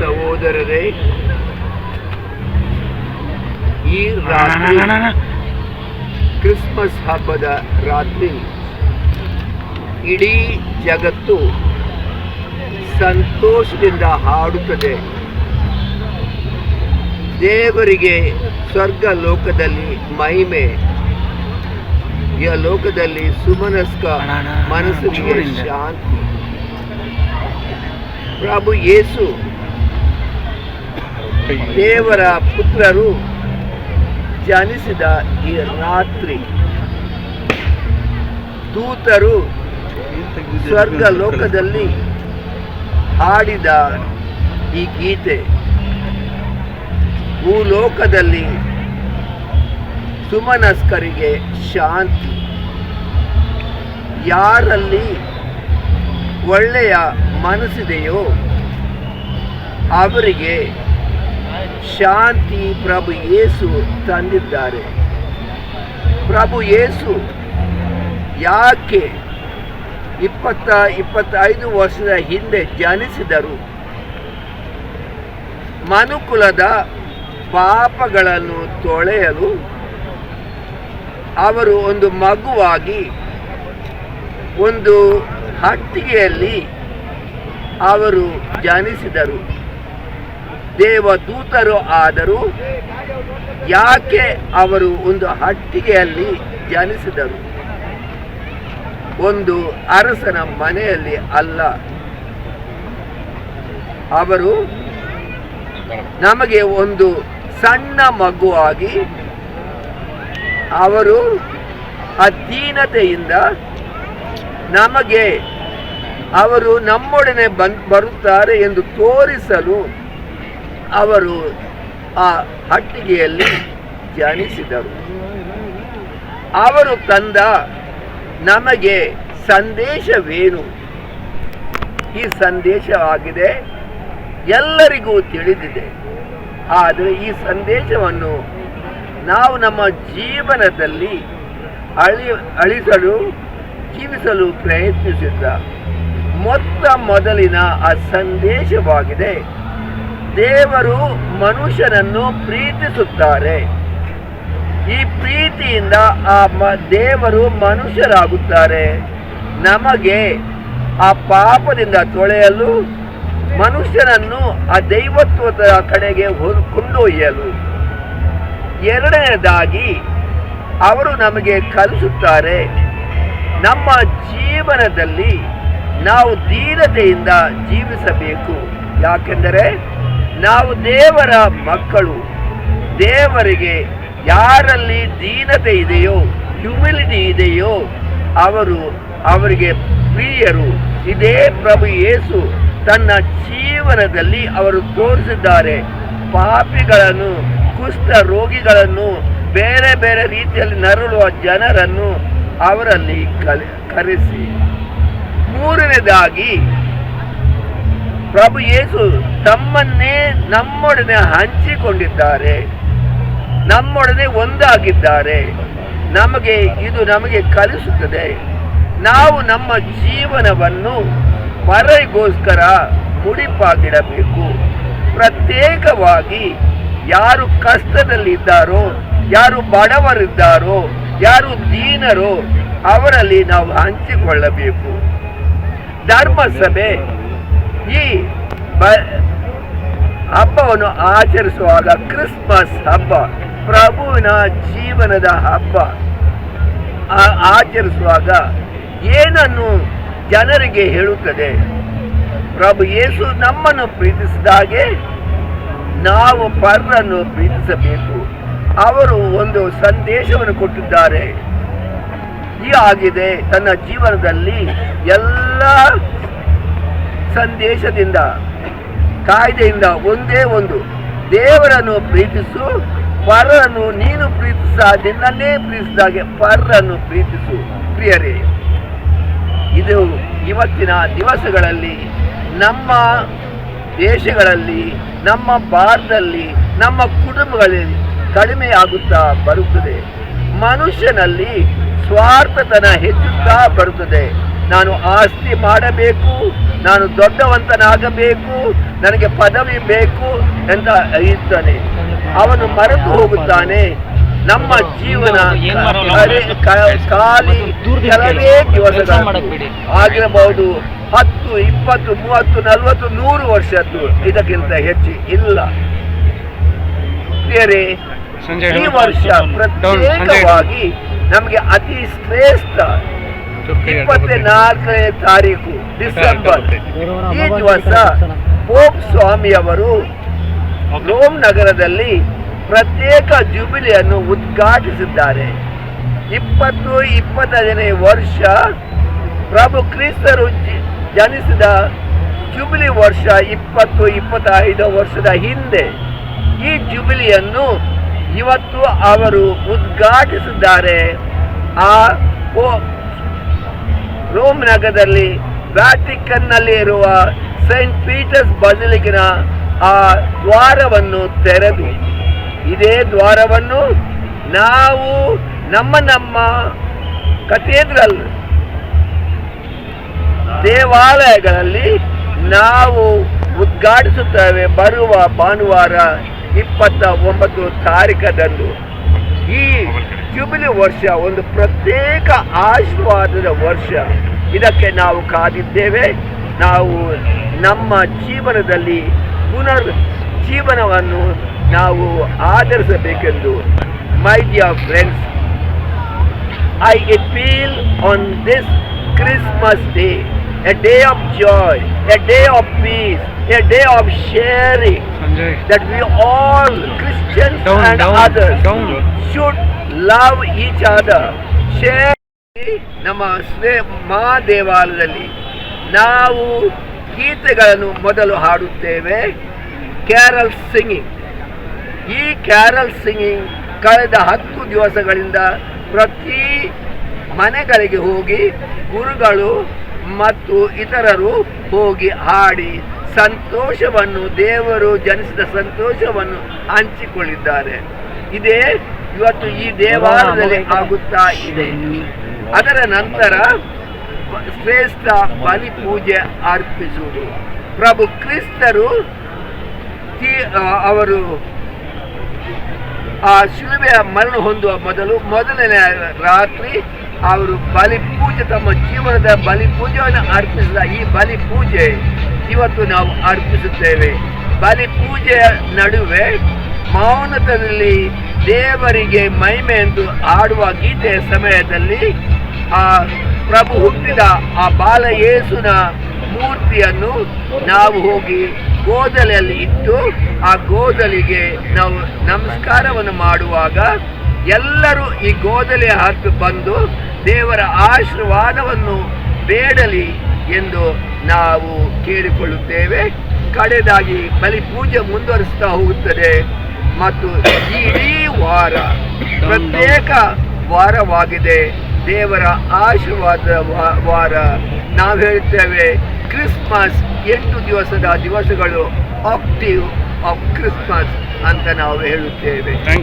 ಸಹೋದರರೇ ಈ ರಾತ್ರಿ ಕ್ರಿಸ್ಮಸ್ ಹಬ್ಬದ ರಾತ್ರಿ ಇಡೀ ಜಗತ್ತು ಸಂತೋಷದಿಂದ ಹಾಡುತ್ತದೆ. ದೇವರಿಗೆ ಸ್ವರ್ಗ ಲೋಕದಲ್ಲಿ ಮಹಿಮೆ. ಈ ಲೋಕದಲ್ಲಿ ಸುಮನಸ್ಕ ಮನಸ್ಸಿಗೆ ಶಾಂತಿ. ಪ್ರಭು ಯೇಸು ದೇವರ ಪುತ್ರರು ಜನಿಸಿದ ಈ ರಾತ್ರಿ ದೂತರು ಸ್ವರ್ಗ ಲೋಕದಲ್ಲಿ ಹಾಡಿದ ಈ ಗೀತೆ. ಭೂಲೋಕದಲ್ಲಿ ಸುಮನಸ್ಕರಿಗೆ ಶಾಂತಿ. ಯಾರಲ್ಲಿ ಒಳ್ಳೆಯ ಮನಸ್ಸಿದೆಯೋ ಅವರಿಗೆ ಶಾಂತಿ ಪ್ರಭು ಯೇಸು ತಂದಿದ್ದಾರೆ. ಪ್ರಭು ಯೇಸು ಯಾಕೆ ಇಪ್ಪತ್ತ, ಇಪ್ಪತ್ತೈದು ವರ್ಷದ ಹಿಂದೆ ಜನಿಸಿದರು? ಮನುಕುಲದ ಪಾಪಗಳನ್ನು ತೊಳೆಯಲು ಅವರು ಒಂದು ಮಗುವಾಗಿ ಒಂದು ಹಟ್ಟಿಗೆಯಲ್ಲಿ ಅವರು ಜನಿಸಿದರು. ದೇವದೂತರು ಆದರೂ ಯಾಕೆ ಅವರು ಒಂದು ಹಟ್ಟಿಗೆಯಲ್ಲಿ ಜನಿಸಿದರು? ಒಂದು ಅರಸನ ಮನೆಯಲ್ಲಿ ಅಲ್ಲ. ಅವರು ನಮಗೆ ಒಂದು ಸಣ್ಣ ಮಗುವಾಗಿ, ಅವರು ಅಧೀನತೆಯಿಂದ ನಮಗೆ ಅವರು ನಮ್ಮೊಡನೆ ಬಂದ್ ಬರುತ್ತಾರೆ ಎಂದು ತೋರಿಸಲು ಅವರು ಆ ಹಟ್ಟಿಗೆಯಲ್ಲಿ ಧ್ಯಾನಿಸಿದರು. ಅವರು ತಂದ ನಮಗೆ ಸಂದೇಶವೇನು? ಈ ಸಂದೇಶವಾಗಿದೆ ಎಲ್ಲರಿಗೂ ತಿಳಿದಿದೆ. ಆದರೆ ಈ ಸಂದೇಶವನ್ನು ನಾವು ನಮ್ಮ ಜೀವನದಲ್ಲಿ ಅಳಿ, ಅಳಿಸಲು, ಜೀವಿಸಲು ಪ್ರಯತ್ನಿಸಿದ್ದ ಮೊತ್ತ ಮೊದಲಿನ ಆ ಸಂದೇಶವಾಗಿದೆ. ದೇವರು ಮನುಷ್ಯನನ್ನು ಪ್ರೀತಿಸುತ್ತಾರೆ. ಈ ಪ್ರೀತಿಯಿಂದ ಆ ದೇವರು ಮನುಷ್ಯರಾಗುತ್ತಾರೆ. ನಮಗೆ ಆ ಪಾಪದಿಂದ ತೊಳೆಯಲು, ಮನುಷ್ಯನನ್ನು ಆ ದೈವತ್ವದ ಕಡೆಗೆ ಕೊಂಡೊಯ್ಯಲು. ಎರಡನೇದಾಗಿ, ಅವರು ನಮಗೆ ಕಲಿಸುತ್ತಾರೆ, ನಮ್ಮ ಜೀವನದಲ್ಲಿ ನಾವು ದೀನತೆಯಿಂದ ಜೀವಿಸಬೇಕು. ಯಾಕೆಂದರೆ ನಾವು ದೇವರ ಮಕ್ಕಳು. ದೇವರಿಗೆ ಯಾರಲ್ಲಿ ದೀನತೆ ಇದೆಯೋ ಹ್ಯುಮಿಲಿಟಿ ಇದೆಯೋ, ಅವರು ಅವರಿಗೆ ಪ್ರಿಯರು. ಇದೇ ಪ್ರಭು ಯೇಸು ತನ್ನ ಜೀವನದಲ್ಲಿ ಅವರು ತೋರಿಸಿದ್ದಾರೆ. ಪಾಪಿಗಳನ್ನು, ಕುಷ್ಠ ರೋಗಿಗಳನ್ನು, ಬೇರೆ ಬೇರೆ ರೀತಿಯಲ್ಲಿ ನರಳುವ ಜನರನ್ನು ಅವರಲ್ಲಿ ಕಲಿ ಕರೆಸಿ. ಮೂರನೇದಾಗಿ ಪ್ರಭು ಯೇಸು ತಮ್ಮನ್ನೇ ನಮ್ಮೊಡನೆ ಹಂಚಿಕೊಂಡಿದ್ದಾರೆ, ನಮ್ಮೊಡನೆ ಒಂದಾಗಿದ್ದಾರೆ. ನಮಗೆ ಇದು ನಮಗೆ ಕಲಿಸುತ್ತದೆ. ನಾವು ನಮ್ಮ ಜೀವನವನ್ನು ಪರರಿಗೋಸ್ಕರ ಮುಡಿಪಾಗಿಡಬೇಕು. ಪ್ರತ್ಯೇಕವಾಗಿ ಯಾರು ಕಷ್ಟದಲ್ಲಿದ್ದಾರೋ, ಯಾರು ಬಡವರಿದ್ದಾರೋ, ಯಾರು ದೀನರೋ ಅವರಲ್ಲಿ ನಾವು ಹಂಚಿಕೊಳ್ಳಬೇಕು. ಧರ್ಮಸಭೆ ಈ ಹಬ್ಬವನ್ನು ಆಚರಿಸುವಾಗ ಕ್ರಿಸ್ಮಸ್ ಹಬ್ಬ, ಪ್ರಭುವಿನ ಜೀವನದ ಹಬ್ಬ. ಆಚರಿಸುವಾಗ ಏನನ್ನು ಜನರಿಗೆ ಹೇಳುತ್ತದೆ? ಪ್ರಭು ಯೇಸು ನಮ್ಮನ್ನು ಪ್ರೀತಿಸಿದ ಹಾಗೆ ನಾವು ಪರರನ್ನು ಪ್ರೀತಿಸಬೇಕು. ಅವರು ಒಂದು ಸಂದೇಶವನ್ನು ಕೊಟ್ಟಿದ್ದಾರೆ. ಈ ಆಗಿದೆ ತನ್ನ ಜೀವನದಲ್ಲಿ ಎಲ್ಲ ಸಂದೇಶದಿಂದ, ಕಾಯ್ದೆಯಿಂದ ಒಂದೇ ಒಂದು, ದೇವರನ್ನು ಪ್ರೀತಿಸು, ಪರರನ್ನು ನೀನು ಪ್ರೀತಿಸ, ನಿನ್ನನ್ನೇ ಪ್ರೀತಿಸಿದಾಗೆ ಪರ್ರನ್ನು ಪ್ರೀತಿಸು, ಪ್ರಿಯರೇ. ಇದು ಇವತ್ತಿನ ದಿವಸಗಳಲ್ಲಿ, ನಮ್ಮ ದೇಶಗಳಲ್ಲಿ, ನಮ್ಮ ಭಾರತದಲ್ಲಿ, ನಮ್ಮ ಕುಟುಂಬಗಳಲ್ಲಿ ಕಡಿಮೆಯಾಗುತ್ತಾ ಬರುತ್ತದೆ. ಮನುಷ್ಯನಲ್ಲಿ ಸ್ವಾರ್ಥತನ ಹೆಚ್ಚುತ್ತಾ ಬರುತ್ತದೆ. ನಾನು ಆಸ್ತಿ ಮಾಡಬೇಕು ನಾನು ದೊಡ್ಡವಂತನಾಗಬೇಕು ನನಗೆ ಪದವಿ ಬೇಕು ಅಂತ ಇರ್ತಾನೆ. ಅವನು ಮರೆತು ಹೋಗುತ್ತಾನೆ. ನಮ್ಮ ಜೀವನ ಖಾಲಿ ಕೆಲವೇ ಬಿಡಿ. ಆಗಿರಬಹುದು ಹತ್ತು ಇಪ್ಪತ್ತು ಮೂವತ್ತು ನಲ್ವತ್ತು ನೂರು ವರ್ಷದ್ದು. ಇದಕ್ಕಿಂತ ಹೆಚ್ಚು ಇಲ್ಲ. ಬೇರೆ ಈ ವರ್ಷ ಪ್ರತ್ಯೇಕವಾಗಿ ನಮಗೆ ಅತಿ ಶ್ರೇಷ್ಠ ಇಪ್ಪತ್ನಾಲ್ಕನೇ ತಾರೀಕು ಡಿಸೆಂಬರ್. ಈ ದಿವಸ ಪೋಪ್ ಸ್ವಾಮಿಯವರು ರೋಮ್ ನಗರದಲ್ಲಿ ಪ್ರತ್ಯೇಕ ಜುಬಿಲಿಯನ್ನು ಉದ್ಘಾಟಿಸಿದ್ದಾರೆ. ಇಪ್ಪತ್ತು ಇಪ್ಪತ್ತೈದನೇ ವರ್ಷ ಪ್ರಭು ಕ್ರಿಸ್ತರು ಜನಿಸಿದ ಜುಬಿಲಿ ವರ್ಷ ಇಪ್ಪತ್ತು ಇಪ್ಪತ್ತೈದು ವರ್ಷದ ಹಿಂದೆ. ಈ ಜುಬಿಲಿಯನ್ನು ಇವತ್ತು ಅವರು ಉದ್ಘಾಟಿಸಿದ್ದಾರೆ. ಆ ರೋಮ್ ನಗರದಲ್ಲಿ ವ್ಯಾಟಿಕನ್ನಲ್ಲಿ ಇರುವ ಸೈಂಟ್ ಪೀಟರ್ಸ್ ಬದಲಿಗಿನ ಆ ದ್ವಾರವನ್ನು ತೆರೆದು, ಇದೇ ದ್ವಾರವನ್ನು ನಾವು ನಮ್ಮ ನಮ್ಮ ಕಥೇದ್ರಲ್ ದೇವಾಲಯಗಳಲ್ಲಿ ನಾವು ಉದ್ಘಾಟಿಸುತ್ತೇವೆ ಬರುವ ಭಾನುವಾರ ಇಪ್ಪತ್ತ ಒಂಬತ್ತು ತಾರೀಕದಂದು ಈ ಜುಬಿಲಿ ವರ್ಷ ಒಂದು ಪ್ರತ್ಯೇಕ ಆಶೀರ್ವಾದದ ವರ್ಷ. ಇದಕ್ಕೆ ನಾವು ಕಾದಿದ್ದೇವೆ. ನಾವು ನಮ್ಮ ಜೀವನದಲ್ಲಿ ಪುನರ್ ಜೀವನವನ್ನು ನಾವು ಆಧರಿಸಬೇಕೆಂದು my dear friends I a feel on this Christmas day, a day of joy, a day of peace, a day of sharing, Sanjay. that we all, Christians Down, and down, others, down. should love each other, share. ನಮ್ಮ ಸ್ವೇ ಮಾ ದೇವಾಲಯದಲ್ಲಿ ನಾವು ಗೀತೆಗಳನ್ನು ಮೊದಲು ಹಾಡುತ್ತೇವೆ carol singing ಈ carol singing ಕಳೆದ ಹತ್ತು ದಿವಸಗಳಿಂದ ಪ್ರತಿ ಮನೆಗಳಿಗೆ ಹೋಗಿ ಗುರುಗಳು ಮತ್ತು ಇತರರು ಹೋಗಿ ಹಾಡಿ ಸಂತೋಷವನ್ನು ದೇವರು ಜನಿಸಿದ ಸಂತೋಷವನ್ನು ಹಂಚಿಕೊಂಡಿದ್ದಾರೆ ಇದೇ ಇವತ್ತು ಈ ದೇವಾಲಯದಲ್ಲಿ ಆಗುತ್ತಾ ಇದೆ. ಅದರ ನಂತರ ಶ್ರೇಷ್ಠ ಬಲಿ ಪೂಜೆ ಅರ್ಪಿಸುವುದು. ಪ್ರಭು ಕ್ರಿಸ್ತರು ಅವರು ಆ ಶಿಲುಬೆಯ ಮರಣ ಹೊಂದುವ ಮೊದಲು ಮೊದಲನೇ ರಾತ್ರಿ ಅವರು ಬಲಿ ಪೂಜೆ, ತಮ್ಮ ಜೀವನದ ಬಲಿ ಪೂಜೆಯನ್ನು ಅರ್ಪಿಸಿದ ಈ ಬಲಿ ಪೂಜೆ ಇವತ್ತು ನಾವು ಅರ್ಪಿಸುತ್ತೇವೆ. ಬಲಿ ಪೂಜೆಯ ನಡುವೆ ಮೌನತದಲ್ಲಿ ದೇವರಿಗೆ ಮಹಿಮೆ ಎಂದು ಆಡುವ ಗೀತೆಯ ಸಮಯದಲ್ಲಿ, ಆ ಪ್ರಭು ಹುಟ್ಟಿದ ಆ ಬಾಲ ಯೇಸುನ ಮೂರ್ತಿಯನ್ನು ನಾವು ಹೋಗಿ ಗೋದಲೆಯಲ್ಲಿ ಇಟ್ಟು, ಆ ಗೋದಲಿಗೆ ನಾವು ನಮಸ್ಕಾರವನ್ನು ಮಾಡುವಾಗ ಎಲ್ಲರೂ ಈ ಗೋದಲಿಯ ಹತ್ತು ಬಂದು ದೇವರ ಆಶೀರ್ವಾದವನ್ನು ಬೇಡಲಿ ಎಂದು ನಾವು ಕೇಳಿಕೊಳ್ಳುತ್ತೇವೆ. ಕಡೆದಾಗಿ ಬಲಿ ಪೂಜೆ ಮುಂದುವರಿಸ್ತಾ ಹೋಗುತ್ತದೆ. ಮತ್ತು ಇಡೀ ವಾರ, ಪ್ರತ್ಯೇಕ ವಾರವಾಗಿದೆ. ದೇವರ ಆಶೀರ್ವಾದ ವಾರ ನಾವು ಹೇಳುತ್ತೇವೆ. ಕ್ರಿಸ್ಮಸ್ ಎಂಟು ದಿವಸದ ದಿವಸಗಳು ಆಕ್ಟಿವ್ ಆಫ್ ಕ್ರಿಸ್ಮಸ್ ಅಂತ ನಾವು ಹೇಳುತ್ತೇವೆ.